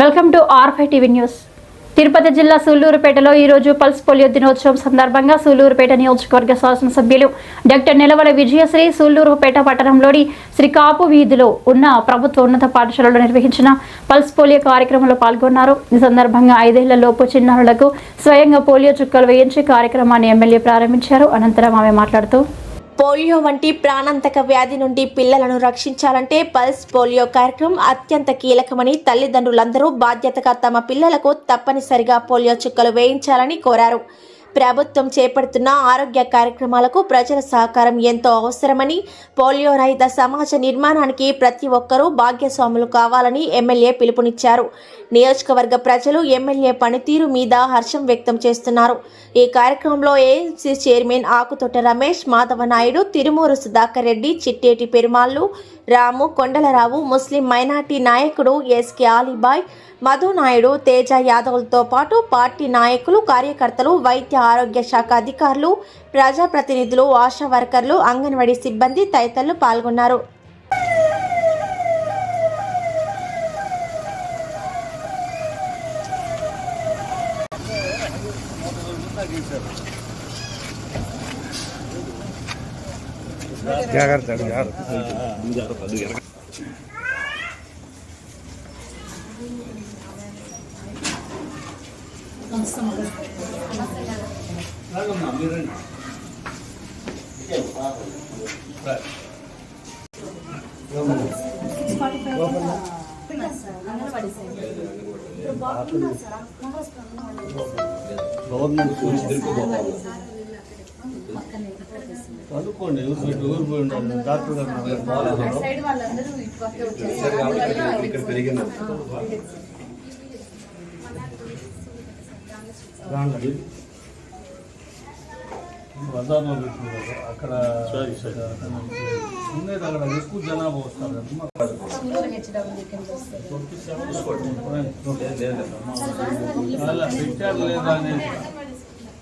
Welcome to ఆర్ఫై TV news. Tirupati జిల్లా సూళ్ళూరుపేటలో ఈరోజు పల్స్ పోలియో దినోత్సవం సందర్భంగా సూళ్ళూరుపేట నియోజకవర్గ శాసనసభ్యులు డాక్టర్ నిలవల విజయశ్రీ సూళ్ళూరుపేట పట్టణంలోని శ్రీ కాపు వీధిలో ఉన్న ప్రభుత్వ ఉన్నత పాఠశాలలో నిర్వహించిన పల్స్ పోలియో కార్యక్రమంలో పాల్గొన్నారు. ఈ సందర్భంగా ఐదేళ్ళ లోపు చిన్నారులకు స్వయంగా పోలియో చుక్కలు వేయించి కార్యక్రమాన్ని ఎమ్మెల్యే ప్రారంభించారు. అనంతరం ఆమె మాట్లాడుతూ పోలియో వంటి ప్రాణాంతక వ్యాధి నుండి పిల్లలను రక్షించాలంటే పల్స్ పోలియో కార్యక్రమం అత్యంత కీలకమని తల్లిదండ్రులందరూ బాధ్యతగా తమ పిల్లలకు తప్పనిసరిగా పోలియో చుక్కలు వేయించాలని కోరారు. ప్రభుత్వం చేపడుతున్న ఆరోగ్య కార్యక్రమాలకు ప్రజల సహకారం ఎంతో అవసరమని పోలియో రహిత సమాజ నిర్మాణానికి ప్రతి ఒక్కరూ భాగ్యస్వాములు కావాలని ఎమ్మెల్యే పిలుపునిచ్చారు. నియోజకవర్గ ప్రజలు ఎమ్మెల్యే పనితీరు మీద హర్షం వ్యక్తం చేస్తున్నారు. ఈ కార్యక్రమంలో AMC chairman Akuthota Ramesh Madhava Naidu Tirumuru Sudhakar Reddy Chitteti Perumallu Ramu Kondalarao Muslim minority నాయకుడు ఎస్కే ఆలీబాయ్ మధు నాయుడు తేజ యాదవ్లతో పాటు పార్టీ నాయకులు కార్యకర్తలు వైద్య ఆరోగ్య శాఖ అధికారులు ప్రజాప్రతినిధులు ఆశా వర్కర్లు అంగన్వాడీ సిబ్బంది తదితరులు పాల్గొన్నారు. జాగ్రత్త జాగ్రత్త గవర్నమెంట్ స్కూల్స్ తిరుపతి చదువుకోండి పెట్టి ఊరు పోయి ఉండాలి? డాక్టర్ గారు ఇక్కడ పెట్టినారు అక్కడ ఉండేది అక్కడ ఎక్కువ జనాభా వస్తారు. అలా పెట్టారు లేదా అనేది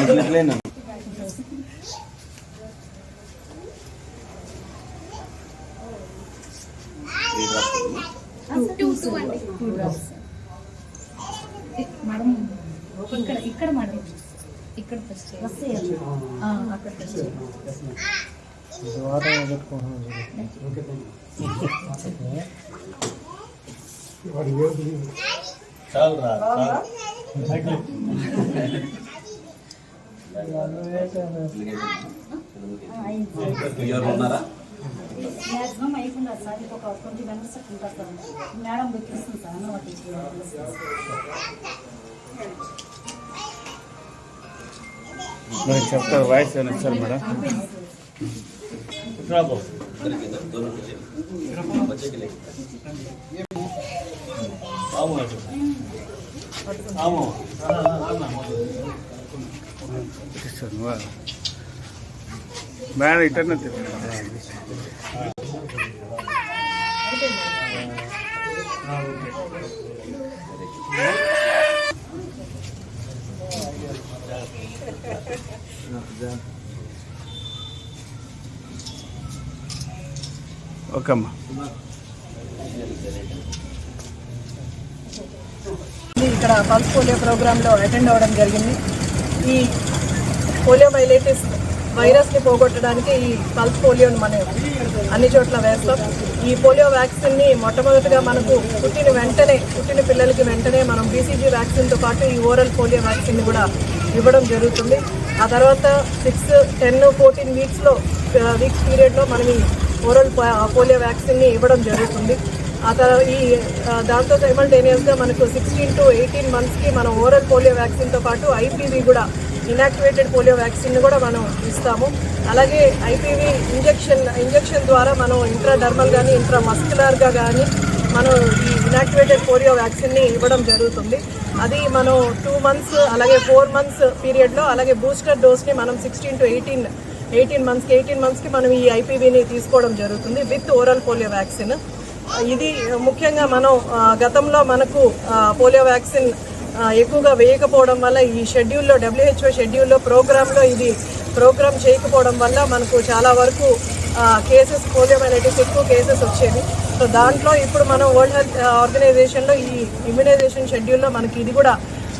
ఇట్లయినా మేడం ఇక్కడ ఇక్కడ మేడం ఇక్కడ ఫస్ట్ అక్కడ ఫస్ట్ చాలు రా చాలు. ఎవరు ఉన్నారా? మ్యాక్సిమం అయిపోయింది సార్ ఇంకొక ట్వంటీ మెంబర్స్ ఉంటారు సార్. మేడం పెట్టిస్తుంది సార్ అన్న మరి చెప్తారు వాయిస్ ఏమైనా ఇస్తారు మేడం? రా మేడం ఇటర్నే ఓకే అమ్మా. ఇక్కడ పల్స్ పోలియో ప్రోగ్రాంలో అటెండ్ అవ్వడం జరిగింది. ఈ పోలియో వైలైటిస్ వైరస్ని పోగొట్టడానికి ఈ పల్స్ పోలియోని మనం అన్ని చోట్ల వేస్తాం. ఈ పోలియో వ్యాక్సిన్ని మొట్టమొదటిగా మనకు పుట్టిన వెంటనే పుట్టిన పిల్లలకి వెంటనే మనం బీసీజీ వ్యాక్సిన్తో పాటు ఈ ఓరల్ పోలియో వ్యాక్సిన్ కూడా ఇవ్వడం జరుగుతుంది. ఆ తర్వాత సిక్స్ టెన్ ఫోర్టీన్ వీక్స్లో వీక్స్ పీరియడ్లో మనం ఈ ఓరల్ పోలియో వ్యాక్సిన్ని ఇవ్వడం జరుగుతుంది. ఆ తర్వాత ఈ దాంతో సైమల్టేనియస్గా మనకు సిక్స్టీన్ టు ఎయిటీన్ మంత్స్కి మనం ఓరల్ పోలియో వ్యాక్సిన్తో పాటు ఐపీవీ కూడా ఇనాక్టివేటెడ్ పోలియో వ్యాక్సిన్ కూడా మనం ఇస్తాము. అలాగే ఐపీవీ ఇంజెక్షన్ ఇంజెక్షన్ ద్వారా మనం ఇంట్రాడర్మల్ కానీ ఇంట్రా మస్కులర్గా కానీ మనం ఈ ఇనాక్టివేటెడ్ పోలియో వ్యాక్సిన్ని ఇవ్వడం జరుగుతుంది. అది మనం టూ మంత్స్ అలాగే ఫోర్ మంత్స్ పీరియడ్లో అలాగే బూస్టర్ డోస్ని మనం సిక్స్టీన్ టు ఎయిటీన్ ఎయిటీన్ మంత్స్కి ఎయిటీన్ మంత్స్కి మనం ఈ ఐపీవీని తీసుకోవడం జరుగుతుంది విత్ ఓరల్ పోలియో వ్యాక్సిన్ ఇది ముఖ్యంగా మనం గతంలో మనకు పోలియో వ్యాక్సిన్ ఎక్కువగా వేయకపోవడం వల్ల ఈ షెడ్యూల్లో డబ్ల్యూహెచ్ఓ షెడ్యూల్లో ప్రోగ్రాంలో ఇది ప్రోగ్రామ్ చేయకపోవడం వల్ల మనకు చాలా వరకు కేసెస్ పోలియో మైలైటిస్ ఎక్కువ కేసెస్ వచ్చేవి. సో దాంట్లో ఇప్పుడు మనం వరల్డ్ హెల్త్ ఆర్గనైజేషన్లో ఈ ఇమ్యునైజేషన్ షెడ్యూల్లో మనకి ఇది కూడా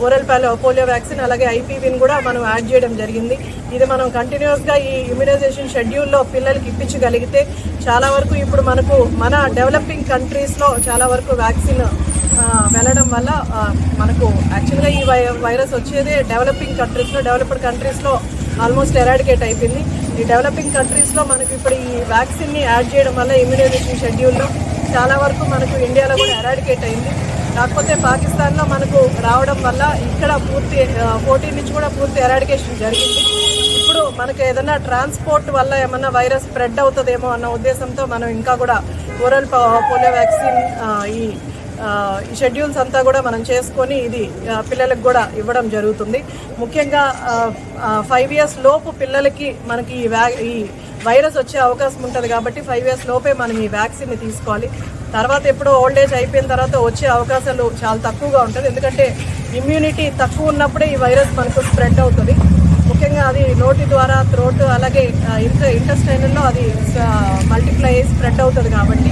ఓరల్ పాలో పోలియో వ్యాక్సిన్ అలాగే ఐపీవీని కూడా మనం యాడ్ చేయడం జరిగింది. ఇది మనం కంటిన్యూస్గా ఈ ఇమ్యునైజేషన్ షెడ్యూల్లో పిల్లలకి ఇప్పించగలిగితే చాలా వరకు ఇప్పుడు మనకు మన డెవలపింగ్ కంట్రీస్లో చాలా వరకు వ్యాక్సిన్ వెళ్ళడం వల్ల మనకు యాక్చువల్గా ఈ వై వైరస్ వచ్చేదే డెవలపింగ్ కంట్రీస్లో డెవలప్డ్ కంట్రీస్లో ఆల్మోస్ట్ ఎరాడికేట్ అయిపోయింది. ఈ డెవలపింగ్ కంట్రీస్లో మనకు ఇప్పుడు ఈ వ్యాక్సిన్ని యాడ్ చేయడం వల్ల ఇమ్యునైజేషన్ షెడ్యూల్లో చాలా వరకు మనకు ఇండియాలో కూడా ఎరాడికేట్ అయింది. కాకపోతే పాకిస్తాన్లో మనకు రావడం వల్ల ఇక్కడ పూర్తి ఫోర్టీన్ నుంచి కూడా పూర్తి ఎరాడికేషన్ జరిగింది. ఇప్పుడు మనకు ఏదైనా ట్రాన్స్పోర్ట్ వల్ల ఏమన్నా వైరస్ స్ప్రెడ్ అవుతుందేమో అన్న ఉద్దేశంతో మనం ఇంకా కూడా ఓరల్ పోలియో వ్యాక్సిన్ ఈ షెడ్యూల్స్ అంతా కూడా మనం చేసుకొని ఇది పిల్లలకు కూడా ఇవ్వడం జరుగుతుంది. ముఖ్యంగా ఫైవ్ ఇయర్స్ లోపు పిల్లలకి మనకి ఈ వ్యా ఈ వైరస్ వచ్చే అవకాశం ఉంటుంది కాబట్టి ఫైవ్ ఇయర్స్ లోపే మనం ఈ వ్యాక్సిన్ని తీసుకోవాలి. తర్వాత ఎప్పుడో ఓల్డ్ ఏజ్ అయిపోయిన తర్వాత వచ్చే అవకాశాలు చాలా తక్కువగా ఉంటుంది ఎందుకంటే ఇమ్యూనిటీ తక్కువ ఉన్నప్పుడే ఈ వైరస్ మనకు స్ప్రెడ్ అవుతుంది. ముఖ్యంగా అది నోటి ద్వారా త్రోట్ అలాగే ఇంట ఇంటెస్టైన్లో అది మల్టిప్లై అయ్యి స్ప్రెడ్ అవుతుంది కాబట్టి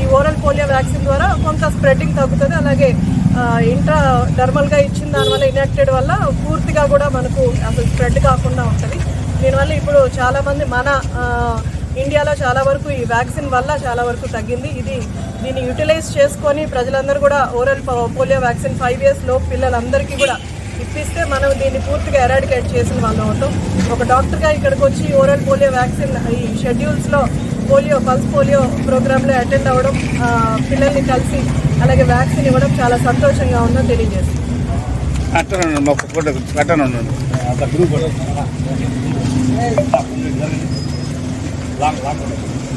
ఈ ఓరల్ పోలియో వ్యాక్సిన్ ద్వారా కొంత స్ప్రెడ్డింగ్ తగ్గుతుంది. అలాగే ఇంట్రా డర్మల్గా ఇచ్చిన దానివల్ల ఇనాక్టెడ్ వల్ల పూర్తిగా కూడా మనకు అసలు స్ప్రెడ్ కాకుండా ఉంటుంది. దీనివల్ల ఇప్పుడు చాలామంది మన ఇండియాలో చాలా వరకు ఈ వ్యాక్సిన్ వల్ల చాలా వరకు తగ్గింది. ఇది దీన్ని యూటిలైజ్ చేసుకొని ప్రజలందరూ కూడా ఓరల్ పోలియో వ్యాక్సిన్ ఫైవ్ ఇయర్స్లో పిల్లలందరికీ కూడా ఇప్పిస్తే మనం దీన్ని పూర్తిగా ఎరాడికేట్ చేసిన వాళ్ళం అవుతాం. ఒక డాక్టర్గా ఇక్కడికి వచ్చి ఓరల్ పోలియో వ్యాక్సిన్ ఈ షెడ్యూల్స్లో పోలియో పల్స్ పోలియో ప్రోగ్రాంలో అటెండ్ అవ్వడం పిల్లల్ని కలిసి అలాగే వ్యాక్సిన్ ఇవ్వడం చాలా సంతోషంగా ఉందని తెలియజేస్తుంది. మా ఫోటో lang lang